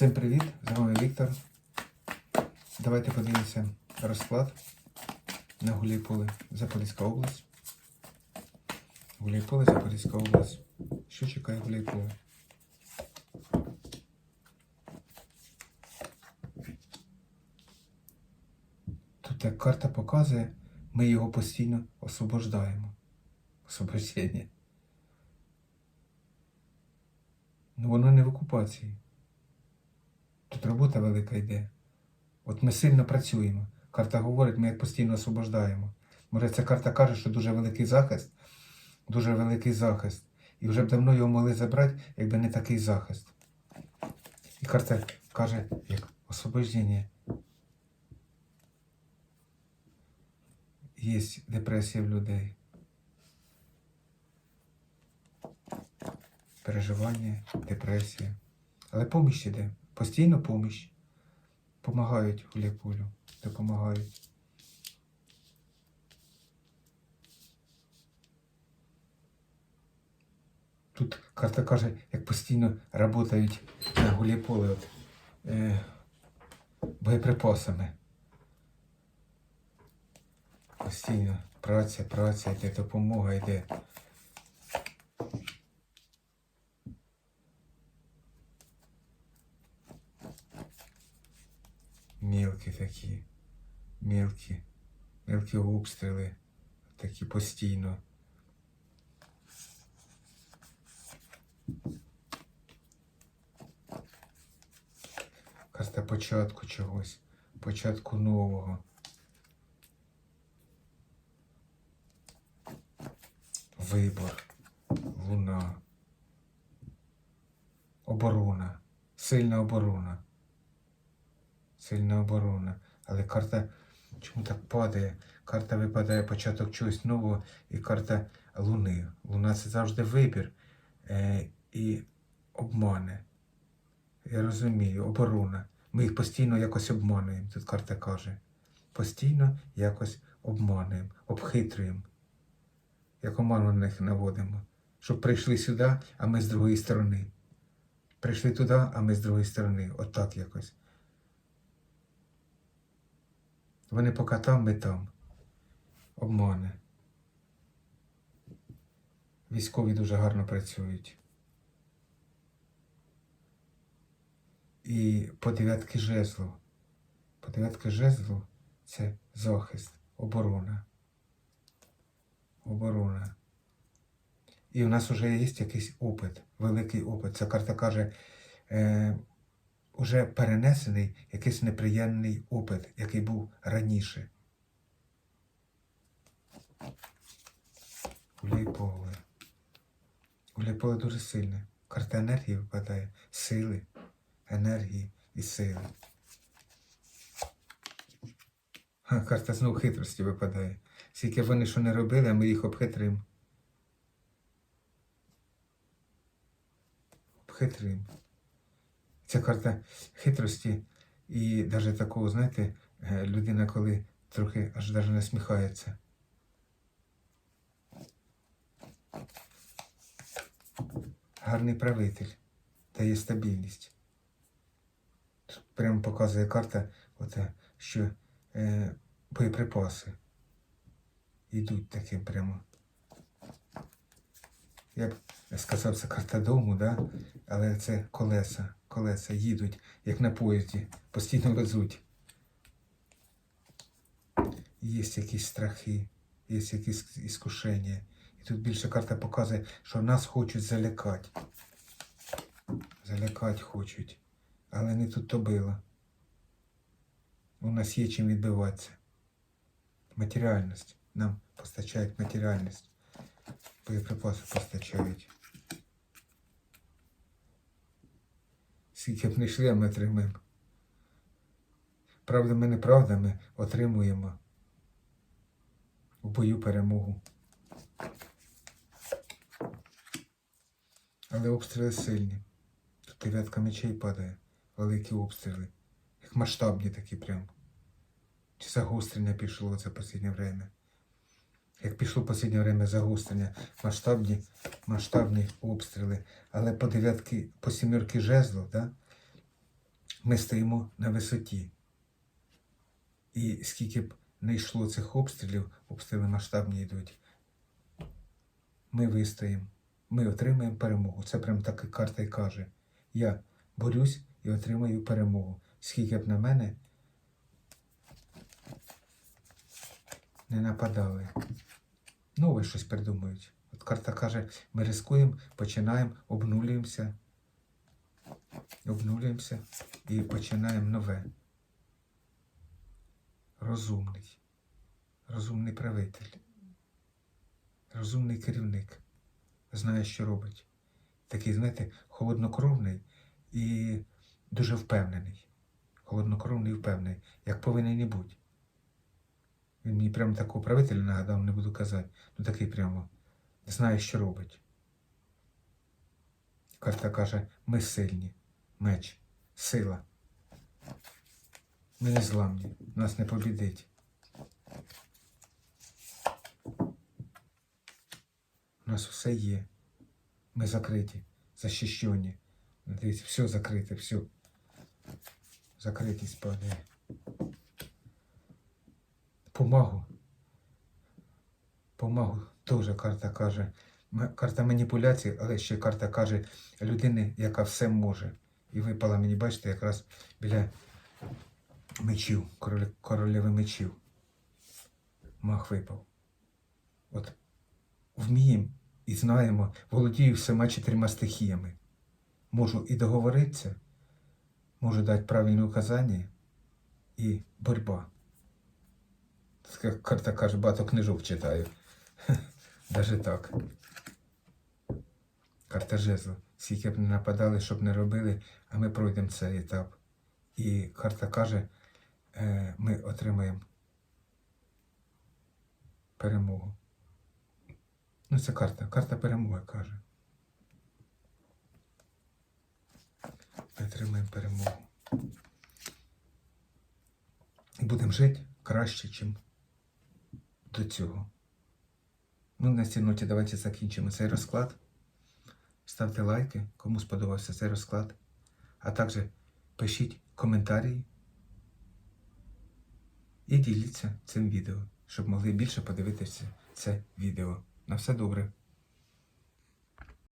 Всім привіт! З вами Віктор. Давайте подивимося розклад на Гуляйполе, Запорізька область. Гуляйполе, Запорізька область. Що чекає Гуляйполе? Тут як карта показує, ми його постійно освобождаємо. Освобождення. Ну воно не в окупації. Тут робота велика йде. От ми сильно працюємо. Карта говорить, ми як постійно освобождаємо. Може, ця карта каже, що дуже великий захист, дуже великий захист. І вже б давно його могли забрати, якби не такий захист. І карта каже, як освобождення. Є депресія в людей. Переживання, депресія. Але поміч іде. Постійно поміч. Помагають Гуляйполю. Допомагають. Тут карта каже, як постійно працюють на Гуляйполе от, е, боєприпасами. Постійно праця, праця, йде допомога йде. Мілкі такі, мілкі, мілкі обстріли, такі постійно. Карта початку чогось, початку нового. Вибор, луна, оборона, сильна оборона. Сильна оборона. Але карта чому так падає? Карта випадає початок чогось нового і карта Луни. Луна це завжди вибір е, і обмане. Я розумію, оборона. Ми їх постійно якось обмануємо, тут карта каже. Постійно якось обмануємо, обхитрюємо. Як оману на них наводимо. Щоб прийшли сюди, а ми з другої сторони. Прийшли туди, а ми з другої сторони. Отак якось. Вони поки там, ми там. Обмани. Військові дуже гарно працюють. І по дев'ятки жезлу. По дев'ятки жезлу це захист, оборона. Оборона. І у нас вже є якийсь опит, великий опит. Ця карта каже, е, уже перенесений якийсь неприємний опит, який був раніше. Гуляйполе. Гуляйполе дуже сильне. Карта енергії випадає. Сили, енергії і сили. Ха, карта знову хитрості випадає. Скільки вони що не робили, а ми їх обхитримо. Обхитримо. Ця карта хитрості і навіть такого, знаєте, е, людина, коли трохи аж навіть насміхається. Гарний правитель дає стабільність. Тут прямо показує карта, оте, що е, боєприпаси йдуть таким прямо. Я б сказав, це карта дому, да? але це колеса. Колеса їдуть, як на поїзді, постійно везуть. Є якісь страхи, є якісь іскушення. І тут більше карта показує, що нас хочуть залякати. Залякати хочуть. Але не тут то було. У нас є чим відбиватися. Матеріальність. Нам постачають матеріальність. Боєприпаси постачають. Скільки б не йшли, а ми отримаємо. Правдами, неправдами отримуємо в бою перемогу. Але обстріли сильні. Тут дев'ятка мечей падає, великі обстріли. Як масштабні такі прям. Чи загострення пішло за останнє время. Як пішло останнє время загострення, масштабні, масштабні обстріли. Але по дев'ятки, по сімерки жезлов, да? ми стоїмо на висоті. І скільки б не йшло цих обстрілів, обстріли масштабні йдуть, ми вистоїмо, ми отримаємо перемогу. Це прям так і карта й каже. Я борюсь і отримаю перемогу. Скільки б на мене не нападали. Нове щось придумують. От карта каже, ми рискуємо, починаємо, обнулюємося, обнулюємося і починаємо нове. Розумний, розумний правитель, розумний керівник, знає, що робить. Такий, знаєте, холоднокровний і дуже впевнений. Холоднокровний і впевнений, як повинен і бути. Він мені прямо такого правителя нагадав, не буду казати. Ну такий прямо знає, що робить. Карта каже, ми сильні. Меч, сила. Ми не зламні, нас не побідить. У нас все є. Ми закриті, захищені. Дивіться, все закрите, все. Закритість падає. Помагу. Помагу теж карта каже. Карта маніпуляцій, але ще карта каже людини, яка все може. І випала мені, бачите, якраз біля мечів, королеви мечів. Мах випав. От вміємо і знаємо, володію всіма чотирма стихіями. Можу і договоритися, можу дати правильне указання і боротьба. Карта каже, багато книжок читаю. Даже так. Карта жезлу. Скільки б не нападали, щоб не робили, а ми пройдемо цей етап. І карта каже, е, ми отримаємо перемогу. Ну, це карта. Карта перемоги каже. Ми отримаємо перемогу. І будемо жити краще, ніж до цього. Ну, на цій ноті давайте закінчимо цей розклад. Ставте лайки, кому сподобався цей розклад. А також пишіть коментарі і діліться цим відео, щоб могли більше подивитися це відео. На все добре.